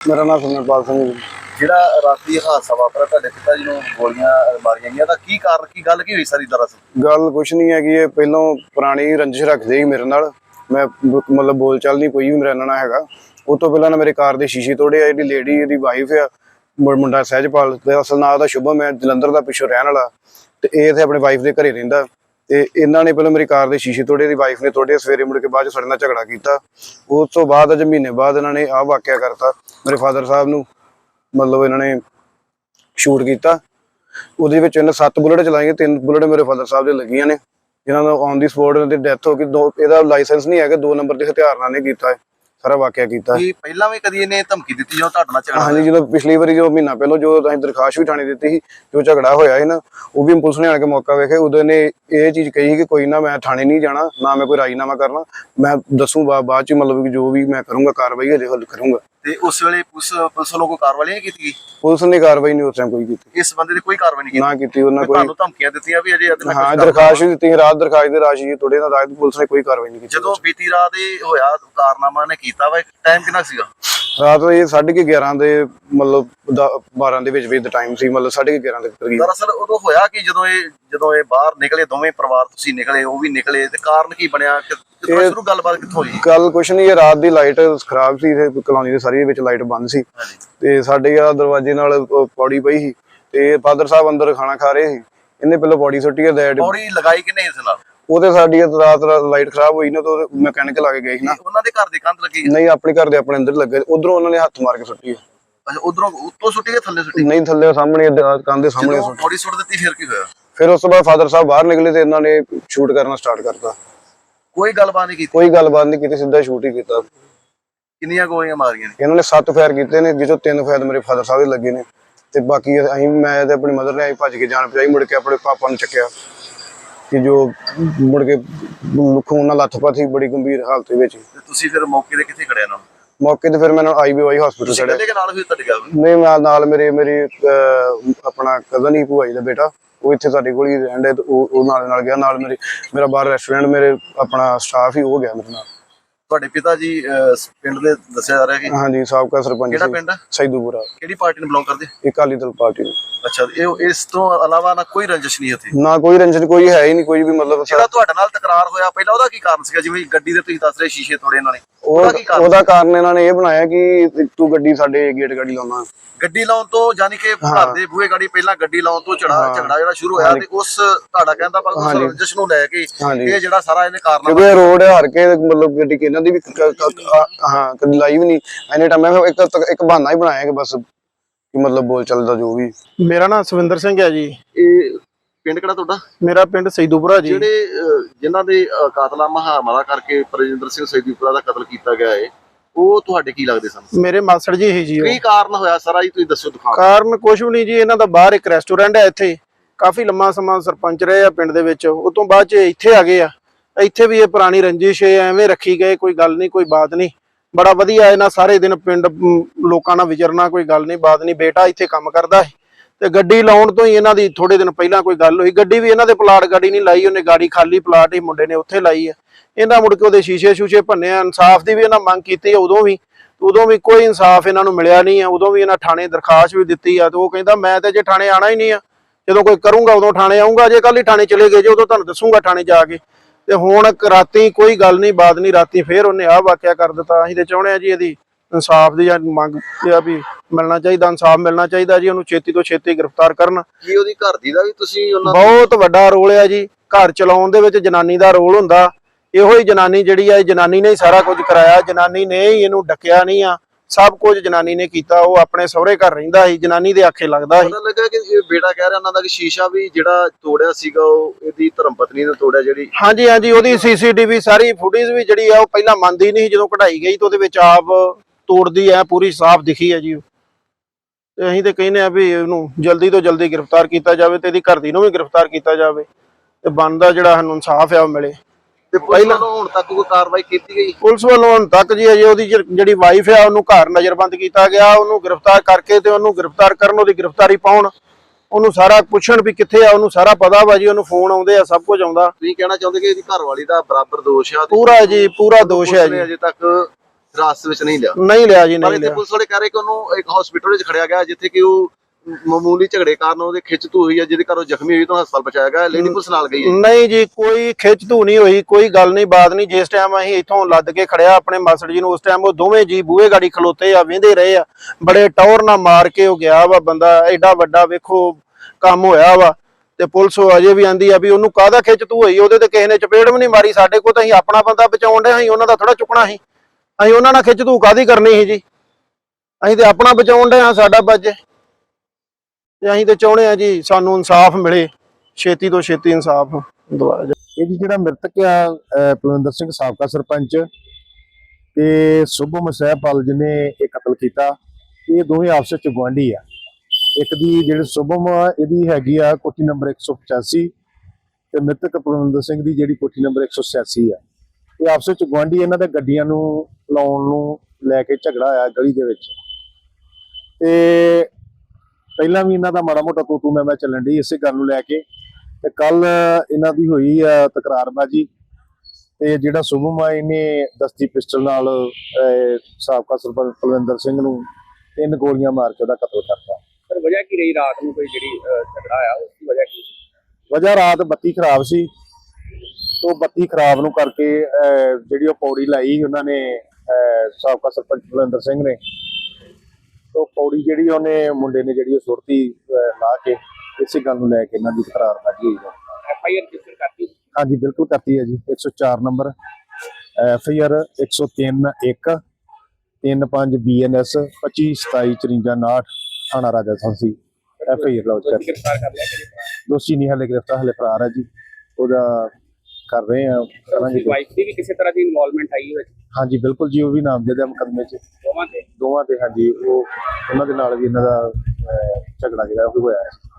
ਮੇਰਾ ਨਾਮ ਸੁਮਨਪਾਲ ਸਿੰਘ ਜੀ। ਜਿਹੜਾ ਰਾਤੀ ਹਾਦਸਾ ਵਾਪਰਿਆ ਤੁਹਾਡੇ ਪਿਤਾ ਜੀ ਨੂੰ ਗੋਲੀਆਂ ਮਾਰੀਆਂ ਗਈਆਂ ਤਾਂ ਕੀ ਕਾਰਨ ਕੀ ਗੱਲ ਕੀ ਹੋਈ ਸਾਰੀ ਦਰਅਸਲ? ਗੱਲ ਕੁਛ ਨਹੀਂ ਹੈਗੀ ਇਹ ਪਹਿਲਾਂ ਪੁਰਾਣੀ ਰੰਜਿਸ਼ ਰੱਖਦੇ ਸੀ ਮੇਰੇ ਨਾਲ। ਮੈਂ ਮਤਲਬ ਬੋਲ ਚਾਲ ਨਹੀਂ ਕੋਈ ਵੀ ਮੇਰੇ ਨਾਲ ਹੈਗਾ। ਉਹ ਤੋਂ ਪਹਿਲਾਂ ਨਾ ਮੇਰੇ ਕਾਰ ਦੇ ਸ਼ੀਸ਼ੇ ਤੋੜੇ ਆ ਜਿਹੜੀ ਲੇਡੀ ਇਹਦੀ ਵਾਈਫ ਆ ਮੁੰਡਾ ਸਹਿਜਪਾਲ ਤੇ ਅਸਲ ਨਾਂ ਦਾ ਸ਼ੁਭਮ ਹੈ ਜਲੰਧਰ ਦਾ ਪਿੱਛੋਂ ਰਹਿਣ ਵਾਲਾ। ਤੇ ਇਹ ਇੱਥੇ ਆਪਣੇ ਵਾਈਫ ਦੇ ਘਰੇ ਰਹਿੰਦਾ। ਤੇ ਇਹਨਾਂ ਨੇ ਪਹਿਲਾਂ ਮੇਰੀ ਕਾਰ ਦੇ ਸ਼ੀਸ਼ੇ ਤੋੜੇ ਦੀ ਵਾਈਫ ਨੇ ਤੋੜੇ, ਸਵੇਰੇ ਮੁੜ ਕੇ ਬਾਅਦ ਚ ਸਾਡੇ ਨਾਲ ਝਗੜਾ ਕੀਤਾ। ਉਸ ਤੋਂ ਬਾਅਦ ਅਜ ਮਹੀਨੇ ਬਾਅਦ ਇਹਨਾਂ ਨੇ ਆਹ ਵਾਕਿਆ ਕਰਤਾ, ਮੇਰੇ ਫਾਦਰ ਸਾਹਿਬ ਨੂੰ, ਮਤਲਬ ਇਹਨਾਂ ਨੇ ਸ਼ੂਟ ਕੀਤਾ। ਉਹਦੇ ਵਿੱਚ ਇਹਨੇ ਸੱਤ ਬੁਲਟ ਚਲਾਈਆਂ, ਤਿੰਨ ਬੁਲਟ ਮੇਰੇ ਫਾਦਰ ਸਾਹਿਬ ਦੇ ਲੱਗੀਆਂ ਨੇ। ਜਿਨ੍ਹਾਂ ਦਾ ਔਨ ਦੀ ਸਪੋਟ ਇਹਨਾਂ ਦੀ ਡੈਥ ਹੋ ਗਈ, ਦੋ, ਇਹਦਾ ਲਾਇਸੈਂਸ ਨਹੀਂ ਹੈਗਾ, ਦੋ ਨੰਬਰ ਦੇ ਹਥਿਆਰ ਨਾਲ ਨੇ ਕੀਤਾ ਹੈ। ਸਾਰਾ ਵਾਕਿਆ ਕੀਤਾ। ਕੀ ਪਹਿਲਾਂ ਵੀ ਕਦੀ ਇਹਨੇ ਧਮਕੀ ਦਿੱਤੀ ਜਦੋਂ ਤੁਹਾਡੇ ਨਾਲ ਝਗੜਾ ਹਾਂਜੀ ਜਦੋਂ ਪਿਛਲੀ ਵਾਰੀ ਜੋ ਮਹੀਨਾ ਪਹਿਲਾਂ ਜੋ ਅਸੀਂ ਦਰਖਾਸਤ ਵੀ ਥਾਣੇ ਦਿੱਤੀ ਸੀ ਜੋ ਝਗੜਾ ਹੋਇਆ ਸੀ ਨਾ ਉਹ ਵੀ ਪੁਲਿਸ ਨੇ ਆਣ ਕੇ ਮੌਕਾ ਵੇਖੇ ਉਦੋਂ ਨੇ ਇਹ ਚੀਜ਼ ਕਹੀ ਕਿ ਕੋਈ ਨਾ ਮੈਂ ਥਾਣੇ ਨਹੀਂ ਜਾਣਾ ਨਾ ਮੈਂ ਕੋਈ ਰਾਜੀਨਾਮਾ ਕਰਨਾ। ਮੈਂ ਦੱਸੂ ਬਾਅਦ ਚ ਮਤਲਬ ਜੋ ਵੀ ਮੈਂ ਕਰੂੰਗਾ ਕਾਰਵਾਈ ਹਜੇ ਹੱਲ ਕਰੂੰਗਾ। ਤੇ ਉਸ ਵੇਲੇ ਪੁਲਿਸ ਪੁਲਿਸ ਵੱਲੋਂ ਕੋਈ ਕਾਰਵਾਈ ਨਹੀਂ ਕੀਤੀ ਗਈ? ਪੁਲਿਸ ਨੇ ਕਾਰਵਾਈ ਨਹੀਂ ਉਸ ਟਾਈਮ ਕੋਈ ਕੀਤੀ। ਇਸ ਬੰਦੇ ਦੀ ਕੋਈ ਕਾਰਵਾਈ ਨਹੀਂ ਕੀਤੀ? ਨਾ ਕੀਤੀ ਉਹਨਾਂ ਕੋਈ ਤੁਹਾਨੂੰ ਧਮਕੀਆਂ ਦਿੱਤੀਆਂ ਵੀ ਅਜੇ ਹਾਂ ਦਰਖਾਸਤ ਵੀ ਦਿੱਤੀ ਰਾਤ ਦਰਖਾਸਤ ਦੇ ਰਾਸ਼ੀ ਥੋੜੇ ਨਾਲ ਰਾਤ ਪੁਲਿਸ ਨੇ ਕੋਈ ਕਾਰਵਾਈ ਨਹੀਂ ਕੀਤੀ। ਜਦੋਂ ਬੀਤੀ ਰਾਤ ਇਹ ਹੋਇਆ ਕਾਰਨਾਮਾ ਨੇ ਕੀਤਾ ਵਾ ਟਾਈਮ ਕਿੰਨਾ ਸੀਗਾ? ਰਾਤ ਇਹ 11:30 ਦੇ ਮਤਲਬ 12 ਦੇ ਵਿੱਚ ਵਿੱਚ ਦਾ ਟਾਈਮ ਸੀ ਮਤਲਬ 11:30 ਦੇ ਕਰੀਬ। ਦਰਅਸਲ ਉਦੋਂ ਹੋਇਆ ਕਿ ਜਦੋਂ ਇਹ ਜਦੋਂ ਇਹ ਬਾਹਰ ਨਿਕਲੇ ਦੋਵੇਂ ਪਰਿਵਾਰ ਤੁਸੀਂ ਨਿਕਲੇ ਉਹ ਵੀ ਨਿਕਲੇ ਤੇ ਕਾਰਨ ਕੀ ਬਣਿਆ? ਕਿ ਕਿੱਥੋਂ ਸ਼ੁਰੂ ਗੱਲਬਾਤ ਕਿੱਥੋਂ ਹੋਈ? ਕੱਲ ਕੁਛ ਨਹੀਂ ਇਹ ਰਾਤ ਦੀ ਲਾਈਟ ਖਰਾਬ ਸੀ ਤੇ ਕਲੋਨੀ ਦੇ ਸਾਰੀ ਵਿੱਚ ਲਾਈਟ ਬੰਦ ਸੀ। ਤੇ ਸਾਡੇ ਆ ਦਰਵਾਜ਼ੇ ਨਾਲ ਪੌੜੀ ਪਈ ਸੀ ਤੇ ਫਾਦਰ ਸਾਹਿਬ ਅੰਦਰ ਖਾਣਾ ਖਾ ਰਹੇ ਸੀ। ਇਹਨੇ ਪਹਿਲਾਂ ਪੌੜੀ ਸੁੱਟੀ ਹੈ ਡੈਡ ਪੌੜੀ ਲਗਾਈ ਕਿ ਨਹੀਂ ਇਸ ਨਾਲ? ਉਹਦੇ ਸਾਡੀ ਰਾਤ ਲਾਈਟ ਖਰਾਬ ਹੋਈ ਨਾ ਤਾਂ ਮੈਕੈਨਿਕ ਲਾ ਕੇ ਗਏ ਸੀ ਨਾ। ਉਹਨਾਂ ਦੇ ਘਰ ਦੀ ਕੰਧ ਲੱਗੀ ਨਹੀਂ ਆਪਣੇ ਘਰ ਦੇ ਆਪਣੇ ਅੰਦਰ ਲੱਗੇ। ਉਧਰੋਂ ਉਹਨਾਂ ਨੇ ਹੱਥ ਮਾਰ ਕੇ ਸੁੱਟੀ। ਅੱਛਾ ਉਧਰੋਂ ਉੱਤੋਂ ਸੁੱਟੀ ਕੇ ਥੱਲੇ ਸੁੱਟੀ? ਨਹੀਂ ਥੱਲੇ ਸਾਹਮਣੇ ਕੰਨ ਦੇ ਸਾਹਮਣੇ ਸੁੱਟੀ। ਪੌੜੀ ਸੁੱਟ ਦਿੱਤੀ ਫਿਰ ਕੀ ਹੋਇਆ? ਫਿਰ ਉਸ ਤੋਂ ਬਾਅਦ ਫਾਦਰ ਸਾਹਿਬ ਬਾਹਰ ਨਿਕਲੇ ਤੇ ਇਹਨਾਂ ਨੇ ਸ਼ੂਟ ਕਰਨਾ ਸਟਾਰਟ ਕਰਤਾ। ਕੋਈ ਗੱਲਬਾਤ ਨਹੀਂ ਕੀਤੀ? ਕੋਈ ਗੱਲਬਾਤ ਨਹੀਂ ਕੀਤੀ ਸਿੱਧਾ ਸ਼ੂਟ ਹੀ ਕੀਤਾ। ਕਿੰਨੀਆਂ ਗੋਲੀਆਂ ਮਾਰੀਆਂ ਨੇ? ਇਹਨਾਂ ਨੇ ਸੱਤ ਫਾਇਰ ਕੀਤੇ ਨੇ ਜਿਸ ਤਿੰਨ ਫਾਇਰ ਮੇਰੇ ਫਾਦਰ ਸਾਹਿਬ ਦੇ ਲੱਗੇ ਨੇ। ਤੇ ਬਾਕੀ ਅਸੀਂ ਮੈਂ ਤੇ ਆਪਣੀ ਮਦਰ ਨੇ ਭੱਜ ਕੇ ਜਾਣ ਪਈ ਮੁੜ ਕੇ ਆਪਣੇ ਪਾਪਾ ਨੂੰ ਚੱਕਿਆ। ਕਿ ਜੋ ਮੁੜ ਕੇ ਖੂਨ ਨਾਲ ਲੱਥਪੱਥ ਬੜੀ ਗੰਭੀਰ ਹਾਲਤ ਵਿੱਚ। ਤੇ ਤੁਸੀਂ ਫਿਰ ਮੌਕੇ ਤੇ ਕਿੱਥੇ ਖੜਿਆ ਨਾ ਮੌਕੇ ਤੇ ਫਿਰ ਮੈਂ ਆਈਬੀਵਾਈ ਹਸਪੀਟਲ ਤੁਸੀਂ ਕਹਿੰਦੇ ਕਿ ਨਾਲ ਵੀ ਤੁਹਾਡੀ ਗੱਲ ਨਹੀਂ ਨਾਲ ਨਾਲ ਮੇਰੇ ਮੇਰੇ ਆਪਣਾ ਕਜ਼ਨ ਹੀ ਭੂਆ ਜੀ ਦਾ ਬੇਟਾ ਉਹ ਇੱਥੇ ਸਾਡੇ ਕੋਲ ਹੀ ਰਹਿੰਦਾ ਤੇ ਉਹ ਨਾਲ ਨਾਲ ਗਿਆ ਨਾਲ ਮੇਰੇ ਮੇਰਾ ਬਾਹਰ ਰੈਸਟੋਰੈਂਟ ਮੇਰੇ ਆਪਣਾ ਸਟਾਫ ਹੀ ਉਹ ਗਿਆ ਮੇਰੇ ਨਾਲ। ਤੁਹਾਡੇ ਪਿਤਾ ਜੀ ਪਿੰਡ ਦੇ ਦੱਸਿਆ ਜਾ ਰਿਹਾ ਕਿ ਹਾਂਜੀ ਸਾਬਕਾ ਸਰਪੰਚ ਕਿਹੜਾ ਪਿੰਡ? ਸੈਦੂਪੁਰਾ ਕਿਹੜੀ ਪਾਰਟੀ ਨੂੰ ਬਿਲੋਂਗ ਕਰਦੇ? ਇਹ ਅਕਾਲੀ ਦਲ ਪਾਰਟੀ ਨੂੰ। ਅੱਛਾ ਇਹ ਇਸ ਤੋਂ ਇਲਾਵਾ ਨਾ ਕੋਈ ਰੰਜਿਸ਼ ਨਹੀਂ ਉੱਥੇ? ਨਾ ਕੋਈ ਰੰਜਨ ਕੋਈ ਹੈ ਹੀ ਨਹੀਂ ਕੋਈ ਵੀ ਮਤਲਬ ਜਿਹੜਾ ਤੁਹਾਡੇ ਨਾਲ ਤਕਰਾਰ ਹੋਇਆ ਪਹਿਲਾਂ ਉਹਦਾ ਕੀ ਕਾਰਨ ਸੀਗਾ? ਜਿਵੇਂ ਗੱਡੀ ਦੇ ਤੁਸੀਂ ਦੱਸ ਰਹੇ ਸ਼ੀਸ਼ੇ ਤੋੜੇ ਇਹਨਾਂ ਨੇ। ਉਹਦਾ ਉਹ ਕੀ ਕਾਰਨ ਉਹਦਾ ਕਾਰਨ ਇਹਨਾਂ ਨੇ ਇਹ ਬਣਾਇਆ ਕਿ ਤੂੰ ਗੱਡੀ ਸਾਡੇ ਗੇਟ ਗਾੜੀ ਲਾਉਣਾ। ਗੱਡੀ ਲਾਉਣ ਤੋਂ ਯਾਨੀ ਕਿ ਘਰ ਦੇ ਬੂਹੇ ਗਾੜੀ ਪਹਿਲਾਂ ਗੱਡੀ ਲਾਉਣ ਤੋਂ ਝੜਾ ਝਗੜਾ ਜਿਹੜਾ ਸ਼ੁਰੂ ਹੋਇਆ ਤੇ ਉਸ ਤੁਹਾਡਾ ਕਹਿੰਦਾ ਪਰ ਉਸ ਰੰਜਿਸ਼ ਨੂੰ ਲੈ ਕੇ। ਇਹ ਜਿਹੜਾ ਸਾਰਾ ਇਹਨੇ ਕਾਰਨ ਕਿਉਂਕਿ ਰੋਡ ਹਾਰ ਕੇ ਮਤਲਬ ਗੱਡੀ ਕਿ ਇਹਨਾਂ ਦੀ ਵੀ ਕ- ਕ- ਕ- ਹਾਂ ਕਦੀ ਲਾਈ ਵੀ ਨਹੀਂ। ਐਨੇ ਟਾਈਮ ਮੈਂ ਇੱਕ ਇੱਕ ਬਹਾਨਾ ਹੀ ਬਣਾਇਆ ਕਿ ਬਸ ਕਿ ਮਤਲਬ ਬੋਲ ਚੱਲਦਾ ਜੋ ਵੀ। ਮੇਰਾ ਨਾਮ ਸਵਿੰਦਰ ਸਿੰਘ ਹੈ ਜੀ। ਇਹ ਪਿੰਡ ਕਿਹੜਾ ਤੁਹਾਡਾ? ਮੇਰਾ ਪਿੰਡ ਸੈਦੂਪੁਰਾ ਜੀ। ਜਿਹੜੇ ਅਹ, ਜਿਨ੍ਹਾਂ ਦੇ ਅਹ, ਕਾਤਲਾਮਾ ਹਮਲਾ ਕਰਕੇ ਪ੍ਰਜਿੰਦਰ ਸਿੰਘ ਸੈਦੀਪੁਰਾ ਦਾ ਕਤਲ ਕੀਤਾ ਗਿਆ ਹੈ ਉਹ ਤੁਹਾਡੇ ਕੀ ਲੱਗਦੇ ਸਨ? ਮੇਰੇ ਮਾਸੜ ਜੀ ਹੀ ਜੀ ਉਹ। ਕੀ ਕਾਰਨ ਹੋਇਆ ਸਾਰਾ ਜੀ? ਤੁਸੀਂ ਦੱਸੋ ਦਿਖਾਓ ਕਾਰਨ ਕੁਛ ਵੀ ਨਹੀਂ ਜੀ ਇਹਨਾਂ ਦਾ ਬਾਹਰ ਇੱਕ ਰੈਸਟੋਰੈਂਟ ਹੈ ਇੱਥੇ। ਕਾਫੀ ਲੰਮਾ ਸਮਾਂ ਸਰਪੰਚ ਰਹੇ ਆ ਪਿੰਡ ਦੇ ਵਿੱਚ। ਉਹ ਤੋਂ ਬਾਅਦ ਚ ਇੱਥੇ ਆ ਗਏ ਆ। ਇੱਥੇ ਵੀ ਇਹ ਪੁਰਾਣੀ ਰੰਜਿਸ਼ ਹੈ ਐਵੇਂ ਰੱਖੀ ਗਏ, ਕੋਈ ਗੱਲ ਨਹੀਂ, ਕੋਈ ਬਾਤ ਨਹੀਂ। ਬੜਾ ਵਧੀਆ ਇਹਨਾਂ ਸਾਰੇ ਦਿਨ ਪਿੰਡ ਲੋਕਾਂ ਨਾਲ ਵਿਚਰਨਾ, ਕੋਈ ਗੱਲ ਨਹੀਂ, ਬਾਤ ਨਹੀਂ। ਬੇਟਾ ਇੱਥੇ ਕੰਮ ਕਰਦਾ ਹੈ ਤੇ ਗੱਡੀ ਲਾਉਣ ਤੋਂ ਹੀ ਇਹਨਾਂ ਦੀ ਥੋੜੇ ਦਿਨ ਪਹਿਲਾਂ ਕੋਈ ਗੱਲ ਹੋਈ। ਗੱਡੀ ਵੀ ਇਹਨਾਂ ਦੇ ਪਲਾਟ ਗਾੜੀ ਨਹੀਂ ਲਾਈ, ਉਹਨੇ ਗਾੜੀ ਖਾਲੀ ਪਲਾਟ ਹੀ ਮੁੰਡੇ ਨੇ ਉੱਥੇ ਲਾਈ ਹੈ ਇਹਨਾਂ ਮੁੜ ਕੇ ਉਹਦੇ ਸ਼ੀਸ਼ੇ ਸ਼ੂਸ਼ੇ ਭੰਨੇ ਆ, ਇਨਸਾਫ ਦੀ ਵੀ ਇਹਨਾਂ ਮੰਗ ਕੀਤੀ ਆ, ਉਦੋਂ ਵੀ ਉਦੋਂ ਵੀ ਕੋਈ ਇਨਸਾਫ ਇਹਨਾਂ ਨੂੰ ਮਿਲਿਆ ਨਹੀਂ ਆ। ਉਦੋਂ ਵੀ ਇਹਨਾਂ ਥਾਣੇ ਦਰਖਾਸਤ ਵੀ ਦਿੱਤੀ ਆ ਤੇ ਉਹ ਕਹਿੰਦਾ, ਮੈਂ ਤੇ ਜੇ ਥਾਣੇ ਆਣਾ ਹੀ ਨਹੀਂ ਆ, ਜਦੋਂ ਕੋਈ ਕਰੂੰਗਾ ਉਦੋਂ ਥਾਣੇ ਆਉਂਗਾ ਜੇ ਕੱਲ ਹੀ ਥਾਣੇ ਚਲੇ ਗਏ, ਜੇ ਉਦੋਂ ਤੁਹਾਨੂੰ ਦੱਸੂਗਾ ਥਾਣੇ ਜਾ ਕੇ। ਤੇ ਹੁਣ ਰਾਤੀ ਕੋਈ ਗੱਲ ਨਹੀਂ ਬਾਤ ਨਹੀਂ ਰਾਤੀ ਫੇਰ ਉਹਨੇ ਆਹ ਵਾਕਿਆ ਕਰ ਦਿੱਤਾ। ਅਸੀਂ ਤੇ ਚਾਹੁੰਦੇ ਆ ਜੀ ਇਹਦੀ ਇਨਸਾਫ ਦੀ ਜਾਂ ਮੰਗ ਇਹ ਆ ਵੀ ਮਿਲਣਾ ਚਾਹੀਦਾ ਇਨਸਾਫ ਮਿਲਣਾ ਚਾਹੀਦਾ ਜੀ ਉਹਨੂੰ ਛੇਤੀ ਤੋਂ ਛੇਤੀ ਗ੍ਰਿਫਤਾਰ ਕਰਨ। ਕੀ ਉਹਦੀ ਘਰ ਦੀ ਦਾ ਵੀ ਤੁਸੀਂ ਉਹਨਾਂ ਬਹੁਤ ਵੱਡਾ ਰੋਲ ਹੈ ਜੀ ਘਰ ਚਲਾਉਣ ਦੇ ਵਿੱਚ ਜਨਾਨੀ ਦਾ ਰੋਲ ਹੁੰਦਾ। ਇਹੋ ਹੀ ਜਨਾਨੀ ਜਿਹੜੀ ਆ ਜਨਾਨੀ ਨੇ ਹੀ ਸਾਰਾ ਕੁਝ ਕਰਾਇਆ ਜਨਾਨੀ ਨੇ ਹੀ ਇਹਨੂੰ ਡੱਕਿਆ ਨਹੀਂ ਆ। ਸਭ ਕੁਝ ਜਨਾਨੀ ਨੇ ਕੀਤਾ ਉਹ ਆਪਣੇ ਸਹੁਰੇ ਘਰ ਰਹਿੰਦਾ ਸੀ ਜਨਾਨੀ ਦੇ ਆਖੇ ਲੱਗਦਾ ਸੀ ਪਤਾ ਲੱਗਾ ਕਿ ਇਹ ਬੇਟਾ ਕਹਿ ਰਿਹਾ ਉਹਨਾਂ ਦਾ ਕਿ ਸ਼ੀਸ਼ਾ ਵੀ ਜਿਹੜਾ ਤੋੜਿਆ ਸੀਗਾ ਉਹ ਇਹਦੀ ਧਰਮ ਪਤਨੀ ਨੇ ਤੋੜਿਆ ਜਿਹੜੀ ਹਾਂਜੀ ਹਾਂਜੀ ਉਹਦੀ ਸੀਸੀਟੀਵੀ ਸਾਰੀ ਫੁਟੇਜ ਵੀ ਜਿਹੜੀ ਆ ਉਹ ਪਹਿਲਾਂ ਮੰਨਦੀ ਨਹੀਂ ਸੀ, ਜਦੋਂ ਕਢਾਈ ਗਈ ਤਾਂ ਉਹਦੇ ਵਿੱਚ ਆਪ ਤੋੜਦੀ ਆ ਪੂਰੀ ਸਾਫ਼ ਦਿਖੀ ਹੈ ਜੀ ਉਹ। ਤੇ ਅਸੀਂ ਤੇ ਕਹਿੰਦੇ ਆ ਵੀ ਇਹਨੂੰ ਜਲਦੀ ਤੋਂ ਜਲਦੀ ਗ੍ਰਿਫਤਾਰ ਕੀਤਾ ਜਾਵੇ ਤੇ ਇਹਦੀ ਘਰਦੀ ਨੂੰ ਵੀ ਗ੍ਰਿਫਤਾਰ ਕੀਤਾ ਜਾਵੇ ਤੇ ਬਣਦਾ ਜਿਹੜਾ ਸਾਨੂੰ ਇਨਸਾਫ ਆ ਉਹ ਮਿਲੇ ਤੇ ਵੱਲੋਂ ਹੁਣ ਤੱਕ ਕੋਈ ਕਾਰਵਾਈ ਕੀਤੀ ਗਈ? ਪੁਲਿਸ ਵੱਲੋਂ ਹੁਣ ਤੱਕ ਜੀ ਅਜੇ ਉਹਦੀ ਜਿਹੜੀ- ਵਾਈਫ ਆ ਉਹਨੂੰ ਘਰ ਨਜ਼ਰਬੰਦ ਕੀਤਾ ਗਿਆ। ਉਹਨੂੰ ਗ੍ਰਿਫਤਾਰ ਕਰਕੇ ਤੇ ਉਹਨੂੰ ਗ੍ਰਿਫਤਾਰ ਕਰਨ ਉਹਦੀ ਗ੍ਰਿਫਤਾਰੀ ਪਾਉਣ। ਉਹਨੂੰ ਸਾਰਾ ਪੁੱਛਣ ਵੀ ਕਿੱਥੇ ਆ ਉਹਨੂੰ ਸਾਰਾ ਪਤਾ ਵਾ ਜੀ ਉਹਨੂੰ ਫੋਨ ਆਉਂਦੇ ਆ ਸਭ ਕੁਝ ਆਉਂਦਾ। ਤੁਸੀਂ ਕਹਿਣਾ ਚਾਹੁੰਦੇ ਕਿ ਇਹਦੀ ਘਰ ਵਾਲੀ ਦਾ ਬਰਾਬਰ ਦੋਸ਼ ਆ? ਪੂਰਾ ਜੀ ਪੂਰਾ ਦੋਸ਼ ਹੈ ਜੀ। ਅਜੇ ਤੱਕ ਹਿਰਾਸਤ ਵਿੱਚ ਨਹੀਂ ਲਿਆ। ਨਹੀਂ ਲਿਆ ਜੀ ਨਹੀਂ ਲਿਆ। ਪੁਲਿਸ ਵਾਲੇ ਕਹਿ ਰਹੇ ਕਿ ਉਹਨੂੰ ਇੱਕ ਹਸਪੀਟਲ ਵਿੱਚ ਖੜਿਆ ਗਿਆ ਜਿੱਥੇ ਕਿ ਉਹ ਮਾਮੂਲੀ ਝਗੜੇ ਕਾਰਨ ਉਹਦੇ ਖਿੱਚ ਧੂ ਹੋਈ ਹੈ ਜਿਹਦੇ ਕਾਰਨ ਉਹ ਜ਼ਖਮੀ ਹੋਈ ਤਾਂ ਹਸਪਤਾਲ ਪਹੁੰਚਾਇਆ ਗਿਆ ਲੇਡੀ ਪੁਲਿਸ ਨਾਲ ਗਈ ਹੈ। ਨਹੀਂ ਜੀ ਕੋਈ ਖਿੱਚ ਧੂ ਨਹੀਂ ਹੋਈ ਕੋਈ ਗੱਲ ਨਹੀਂ ਬਾਤ ਨਹੀਂ। ਜਿਸ ਟਾਈਮ ਅਸੀਂ ਇੱਥੋਂ ਲੱਦ ਕੇ ਖੜਿਆ ਆਪਣੇ ਮਾਸੜ ਜੀ ਨੂੰ ਉਸ ਟਾਈਮ ਉਹ ਦੋਵੇਂ ਜੀ ਬੂਹੇ ਗਾੜੀ ਖਲੋਤੇ ਆ ਵੇਂਦੇ ਰਹੇ ਆ। ਬੜੇ ਟੌਰ ਨਾਲ ਮਾਰ ਕੇ ਉਹ ਗਿਆ ਵਾ ਬੰਦਾ ਐਡਾ ਵੱਡਾ ਵੇਖੋ ਕੰਮ ਹੋਇਆ ਵਾ। ਤੇ ਪੁਲਿਸ ਉਹ ਅਜੇ ਵੀ ਆਂਦੀ ਆ ਵੀ ਉਹਨੂੰ ਕਾਹਦਾ ਖਿੱਚ ਧੂ ਹੋਈ? ਉਹਦੇ ਤੇ ਕਿਸੇ ਨੇ ਚਪੇੜ ਵੀ ਨਹੀਂ ਮਾਰੀ ਸਾਡੇ ਕੋਲ ਤਾਂ ਅਸੀਂ ਆਪਣਾ ਬੰਦਾ ਬਚਾਉਣ ਦੇ ਅਸੀਂ ਉਹਨਾਂ ਦਾ ਥੋੜਾ ਚੁੱਕਣਾ ਸੀ। ਅਸੀਂ ਉਹਨਾਂ ਨਾਲ ਖਿੱਚ ਧੂ ਕਾਦੀ ਕਰਨੀ ਸੀ ਜੀ? ਅਸੀਂ ਤੇ ਆਪਣਾ ਬਚਾਉਣ ਦੇ ਹਾਂ ਸਾਡਾ ਬਚੇ ਤੇ ਅਸੀਂ ਤੇ ਚਾਹੁੰਦੇ ਆ ਜੀ ਸਾਨੂੰ ਇਨਸਾਫ ਮਿਲੇ, ਛੇਤੀ ਤੋਂ ਛੇਤੀ ਇਨਸਾਫ ਦਵਾਇਆ ਜਾਵੇ ਇਹ ਜੀ ਜਿਹੜਾ ਮ੍ਰਿਤਕ ਆ ਪਲਵਿੰਦਰ ਸਿੰਘ ਸਾਬਕਾ ਸਰਪੰਚ ਤੇ ਸੁਭਮ ਸਹਿਪਾਲ ਜਿਹਨੇ ਇਹ ਕਤਲ ਕੀਤਾ, ਇਹ ਦੋਵੇਂ ਆਪਸ ਵਿੱਚ ਗੁਆਂਢੀ ਆ। ਇੱਕ ਦੀ ਜਿਹੜੀ ਸੁਭਮ ਇਹਦੀ ਹੈਗੀ ਆ ਕੋਠੀ ਨੰਬਰ 185 ਤੇ ਮ੍ਰਿਤਕ ਪਰਮਿੰਦਰ ਸਿੰਘ ਦੀ ਜਿਹੜੀ ਕੋਠੀ ਨੰਬਰ 186 ਆ। ਇਹ ਆਪਸ ਵਿੱਚ ਗੁਆਂਢੀ, ਇਹਨਾਂ ਦੇ ਗੱਡੀਆਂ ਨੂੰ ਲਾਉਣ ਨੂੰ ਲੈ ਕੇ ਝਗੜਾ ਆਇਆ ਗਲੀ ਦੇ ਵਿੱਚ। ਤੇ ਪਹਿਲਾਂ ਵੀ ਇਹਨਾਂ ਦਾ ਮਾੜਾ ਮੋਟਾ ਤੂੰ ਤੂੰ ਮੈਂ ਮੈਂ ਚੱਲਣ ਦੀ ਇਸੇ ਗੱਲ ਨੂੰ ਲੈ ਕੇ। ਤੇ ਕੱਲ ਇਹਨਾਂ ਦੀ ਹੋਈ ਆ ਤਕਰਾਰਬਾਜੀ। ਤੇ ਜਿਹੜਾ ਸੁਭਮ ਆ ਇਹਨੇ ਦਸਤੀ ਪਿਸਟਲ ਨਾਲ ਸਾਬਕਾ ਸਰਪੰਚ ਕੁਲਵਿੰਦਰ ਸਿੰਘ ਨੂੰ ਤਿੰਨ ਗੋਲੀਆਂ ਮਾਰ ਕੇ ਉਹਦਾ ਕਤਲ ਕਰਤਾ ਸਰ ਵਜ੍ਹਾ ਕੀ ਰਹੀ ਰਾਤ ਨੂੰ ਕੋਈ ਜਿਹੜੀ ਝਗੜਾ ਆਇਆ ਉਸ ਦੀ ਵਜ੍ਹਾ ਕੀ ਸੀ? ਵਜ੍ਹਾ ਰਾਤ ਬੱਤੀ ਖਰਾਬ ਸੀ। ਤੋਂ ਬੱਤੀ ਖਰਾਬ ਨੂੰ ਕਰਕੇ ਜਿਹੜੀ ਉਹ ਪੌੜੀ ਲਾਈ ਉਹਨਾਂ ਨੇ ਸਾਬਕਾ ਸਰਪੰਚ ਕੁਲਵਿੰਦਰ ਸਿੰਘ ਨੇ ਤੋਂ ਪੌੜੀ ਜਿਹੜੀ ਉਹਨੇ ਮੁੰਡੇ ਨੇ ਜਿਹੜੀ ਉਹ ਸੁੱਟਤੀ ਲਾ ਕੇ ਇਸੇ ਗੱਲ ਨੂੰ ਲੈ ਕੇ ਇਹਨਾਂ ਦੀ ਤਕਰਾਰਬਾਜੀ ਹੋਈ ਹੈ। ਐਫ ਆਈ ਆਰ ਰਜਿਸਟਰ ਕਰਤੀ? ਹਾਂਜੀ ਬਿਲਕੁਲ ਕਰਤੀ ਹੈ ਜੀ। 104 number. F I R 103 1 35 BNS 25 27 54 59 ਥਾਣਾ Raja Sansi. F I R lodge ਕਰ ਦੋਸ਼ੀ ਨਹੀਂ ਹਲੇ ਗ੍ਰਿਫਤਾਰ ਹਲੇ ਫਰਾਰ ਹੈ ਜੀ। ਉਹਦਾ ਕਰ ਰਹੇ ਆ ਕਰਾਂਗੇ ਜੀ। ਵਾਈਫ ਦੀ ਵੀ ਕਿਸੇ ਤਰ੍ਹਾਂ ਦੀ ਇਨਵੋਲਵਮੈਂਟ ਆਈ ਵਿੱਚ ਹਾਂਜੀ ਬਿਲਕੁਲ ਜੀ ਉਹ ਵੀ ਨਾਮਜ਼ਦ ਹੈ ਮੁਕੱਦਮੇ 'ਚ। ਦੋਵਾਂ ਦੇ ਦੋਵਾਂ ਤੇ ਹਾਂਜੀ ਉਹ ਉਹਨਾਂ ਦੇ ਨਾਲ ਵੀ ਇਹਨਾਂ ਦਾ ਅਹ, ਝਗੜਾ ਜਿਹੜਾ ਉਹ ਹੋਇਆ ਹੈ।